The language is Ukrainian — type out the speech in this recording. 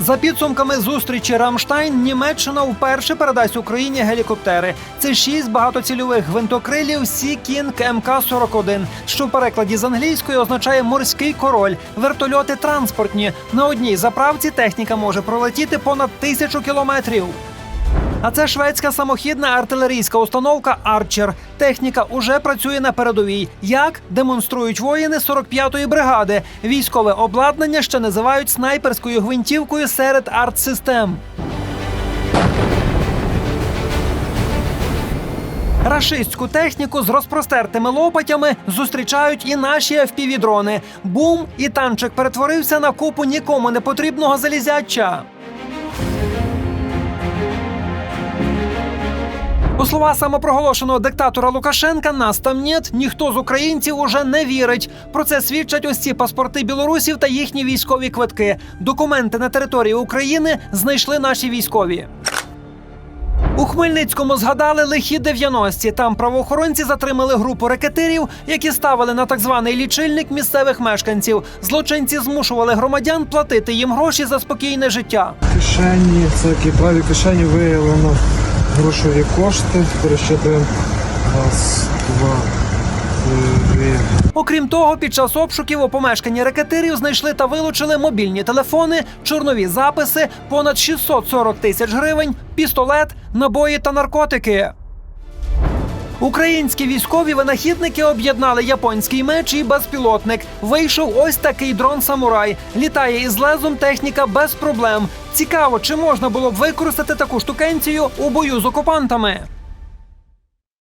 За підсумками зустрічі Рамштайн, Німеччина вперше передасть Україні гелікоптери. Це шість багатоцільових гвинтокрилів Сі Кінг МК-41, що в перекладі з англійської означає морський король, вертольоти транспортні. На одній заправці техніка може пролетіти понад тисячу кілометрів. А це шведська самохідна артилерійська установка Арчер. Техніка уже працює на передовій. Як демонструють воїни 45-ї бригади. Військове обладнання ще називають снайперською гвинтівкою серед артсистем. Рашистську техніку з розпростертими лопатями зустрічають і наші FPV-дрони. Бум і танчик перетворився на купу нікому не потрібного залізяча. У слова самопроголошеного диктатора Лукашенка нас там нет, ніхто з українців уже не вірить. Про це свідчать ось ці паспорти білорусів та їхні військові квитки. Документи на території України знайшли наші військові. У Хмельницькому згадали лихі 90-ті. Там правоохоронці затримали групу рекетирів, які ставили на так званий лічильник місцевих мешканців. Злочинці змушували громадян платити їм гроші за спокійне життя. кишені, це праві кишені виявлено грошові кошти. Перещитуємо. Раз, два. Окрім того, під час обшуків у помешканні ракетирів знайшли та вилучили мобільні телефони, чорнові записи, понад 640 тисяч гривень, пістолет, набої та наркотики. Українські військові винахідники об'єднали японський меч і безпілотник. Вийшов ось такий дрон самурай. Літає із лезом техніка без проблем. Цікаво, чи можна було б використати таку штукенцію у бою з окупантами.